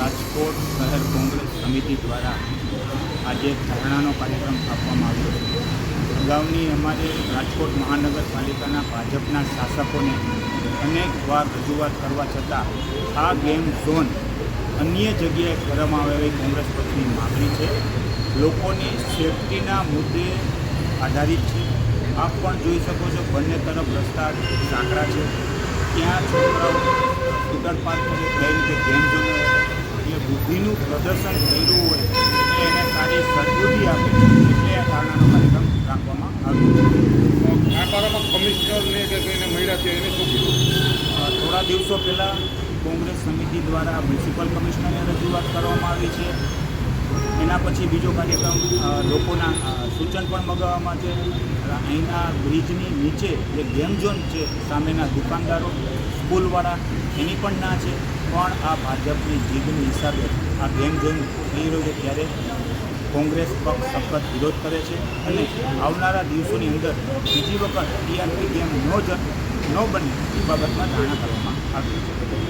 રાજકોટ શહેર કોંગ્રેસ સમિતિ દ્વારા આજે ધરણાનો કાર્યક્રમ આપવામાં આવ્યો છે. અગાઉની અમારે રાજકોટ મહાનગરપાલિકાના ભાજપના શાસકોને અનેક વાર રજૂઆત કરવા છતાં આ ગેમ ઝોન અન્ય જગ્યાએ કરવામાં આવે એવી કોંગ્રેસ પક્ષની માગણી છે. લોકોની સેફટીના મુદ્દે આધારિત છે. આપ પણ જોઈ શકો છો બંને તરફ રસ્તા સાંકડા છે. ત્યાં છોકરાઓ સ્કૂટર પાર્ક કરે કઈ રીતે ગેમ એટલે બુદ્ધિનું પ્રદર્શન કર્યું હોય એટલે એને સારી સદબુદ્ધિ આપે એટલે આ ધારણાનો કાર્યક્રમ રાખવામાં આવ્યો છે. આ બારામાં કમિશનરને કે કોઈને મળ્યા છે એને શું કીધું? થોડા દિવસો પહેલાં કોંગ્રેસ સમિતિ દ્વારા મ્યુનિસિપલ કમિશનરને રજૂઆત કરવામાં આવી છે. એના પછી બીજો કાર્યક્રમ લોકોના સૂચન પણ મગાવવામાં છે. અહીંના બ્રિજની નીચે જે ગેમ ઝોન છે સામેના દુકાનદારો સ્કૂલવાળા એની પણ ના છે. પણ આ ભાજપની જીદની હિસાબે આ ગેમ જેમ થઈ રહ્યું છે ત્યારે કોંગ્રેસ પક્ષ સખત વિરોધ કરે છે અને આવનારા દિવસોની અંદર બીજી વખત ટીઆરપી ગેમ ન જ ન બને એ બાબતમાં ધારણા કરવામાં આવી છે.